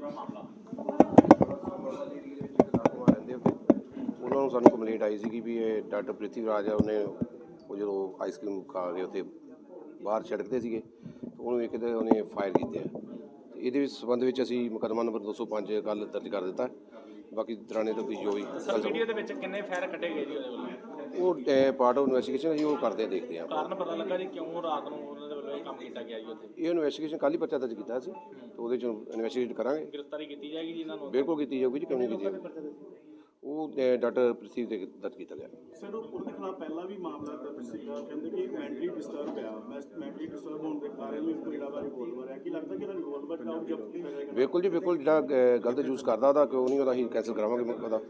Brahma. ਉਹਨਾਂ ਨੂੰ ਸਾਨੂੰ ਕੰਪਲੇਂਟ ਆਈ ਸੀ ਵੀ ਇਹ ਡਾਕਟਰ ਪ੍ਰਿਥੀ ਰਾਜ ਆ ਉਹਨੇ ਉਹ ਜਦੋਂ ਆਈਸਕ੍ਰੀਮ ਖਾ ਕੇ ਉੱਥੇ ਬਾਹਰ ਛਿੜਕਦੇ ਸੀਗੇ ਉਹਨੂੰ ਵੇਖ ਕੇ ਤੇ ਉਹਨੇ ਫਾਇਰ ਕੀਤੇ ਆ। ਤੇ ਇਹਦੇ ਵਿੱਚ ਸੰਬੰਧ ਵਿੱਚ ਅਸੀਂ ਮੁਕੱਦਮਾ ਨੰਬਰ 205 ਕੱਲ ਦਰਜ ਕਰ ਦਿੱਤਾ। ਬਾਕੀ ਦਰਾਨੇ ਤੋਂ ਵੀ ਜੋ ਵੀ ਸਰ ਵੀਡੀਓ ਦੇ ਵਿੱਚ ਕਿੰਨੇ ਫਾਇਰ ਕੱਢੇ ਗਏ ਜੀ ਉਹਦੇ ਵੱਲੋਂ? ਉਹ ਪਾਰਟ ਆਫ ਇਨਵੈਸਟੀਗੇਸ਼ਨ ਅਸੀਂ ਉਹ ਕਰਦੇ ਦੇਖਦੇ ਆ ਕਾਰਨ ਪਤਾ ਲੱਗਾ ਜੀ ਕਿਉਂ ਰਾਤ ਨੂੰ ਉਹਨਾਂ ਦੇ ਵੱਲੋਂ ਇਹ ਕੰਮ ਕੀਤਾ ਗਿਆ ਜੀ ਉੱਥੇ? ਇਹ ਇਨਵੈਸਟੀਗੇਸ਼ਨ ਕੱਲ ਹੀ ਪਰਚਾ ਦਰਜ ਕੀਤਾ ਸੀ ਤੇ ਉਹਦੇ ਚ ਇਨਵੈਸਟੀਗੇਟ ਕਰਾਂਗੇ। ਗ੍ਰਿਫਤਾਰੀ ਕੀਤੀ ਜਾਏਗੀ ਜੀ ਇਹਨਾਂ ਨੂੰ? ਬਿਲਕੁਲ ਕੀਤੀ ਜਾਊਗੀ ਜੀ ਕਿਉਂ ਨਹੀਂ ਕੀਤੀ ਜਾਊਗੀ। ਉਹ ਡਾਕਟਰ ਪ੍ਰਿਥੀ ਦੇ ਦਰਜ ਕੀਤਾ ਗਿਆ। ਸਰ ਉਹ ਉਹਦੇ ਖਿਲਾਫ ਪਹਿਲਾਂ ਵੀ ਮਾਮਲਾ ਦਰਜ ਸੀਗਾ ਕਹਿੰਦੇ ਕਿ ਮੈਂਟਲੀ ਡਿਸਟਰਬ ਆ। ਮੈਂਟਲੀ ਡਿਸਟਰਬ ਹੋਣ ਦੇ ਕਾਰਨ ਵੀ ਜਿਹੜਾ ਰਿਵੋਲਵਰ ਹੈ ਕੀ ਲੱਗਦਾ ਕਿ ਇਹਦਾ ਰਿਵੋਲਵਰ ਜਾਏਗਾ ਬਿਲਕੁਲ ਜੀ ਬਿਲਕੁਲ। ਜਿਹੜਾ ਗਲਤ ਯੂਜ਼ ਕਰਦਾ ਉਹਦਾ ਕਿਉਂ ਨਹੀਂ ਉਹਦਾ ਅਸੀਂ ਕੈਂਸਲ ਕਰਾਵਾਂਗੇ ਉਹਦਾ।